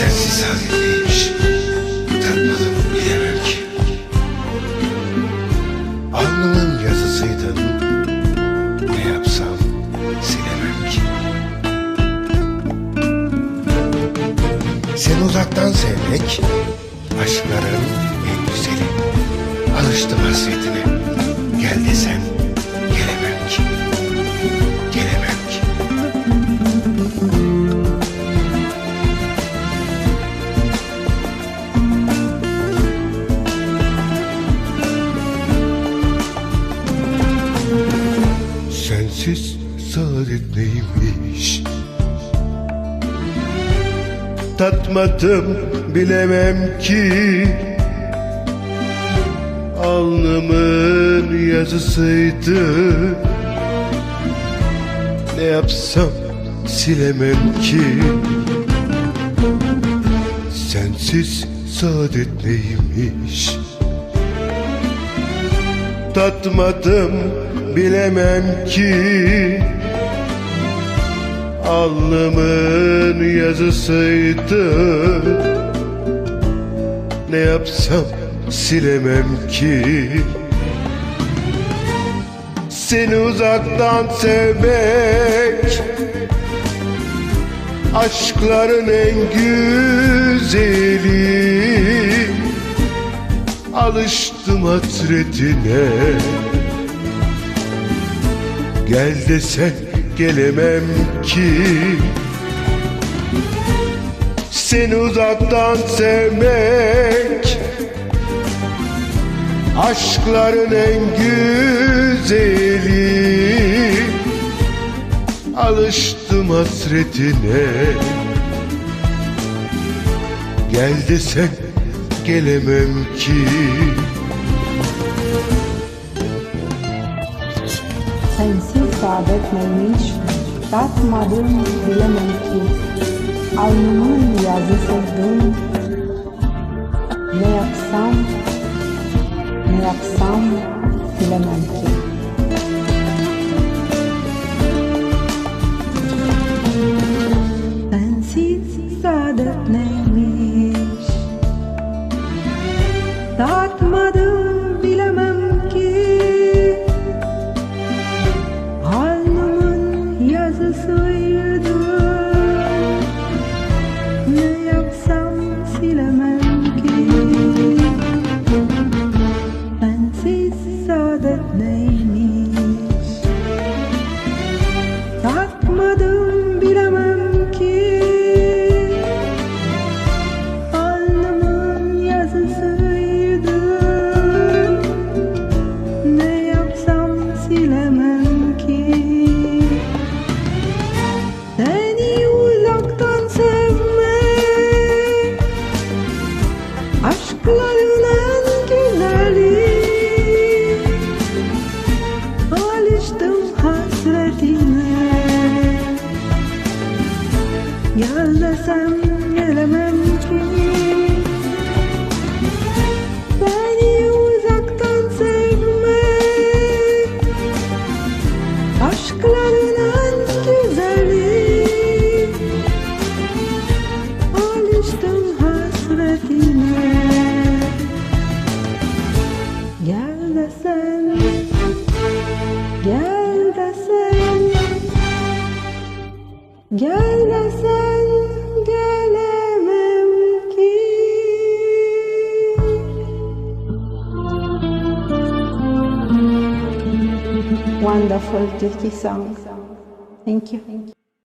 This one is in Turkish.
Sensiz halim neymiş? Tatmadım bilemem ki. Alnımın yazısıydın Ne yapsam silemem ki. Seni uzaktan sevmek Aşkların en güzeli. Alıştım hasretine. Gel desen Sensiz saadet neymiş Tatmadım bilemem ki. Alnımın yazısıydı. Ne yapsam silemem ki. Sensiz saadet neymiş Tatmadım bilemem ki Alnımın yazısıydı. Ne yapsam silemem ki. Seni uzaktan sevmek Aşkların en güzeli. Alıştım hasretine Gel desen gelemem ki. Seni uzaktan sevmek Aşkların en güzeli. Alıştım hasretine. Gel desen gelemem ki Sensiz saadet neymiş, tatmadım bilemem ki. Alnımın yazısıydın, ne yapsam, ne yapsam bilemem ki. Sensiz saadet neymiş, Sensiz saadet Gel desem gelemem ki. Seni uzaktan sevmek Aşkların güzeli. Alıştım hasretine. Gel desen Gel desen. Gel desen wonderful Turkish song. Thank you. Thank you.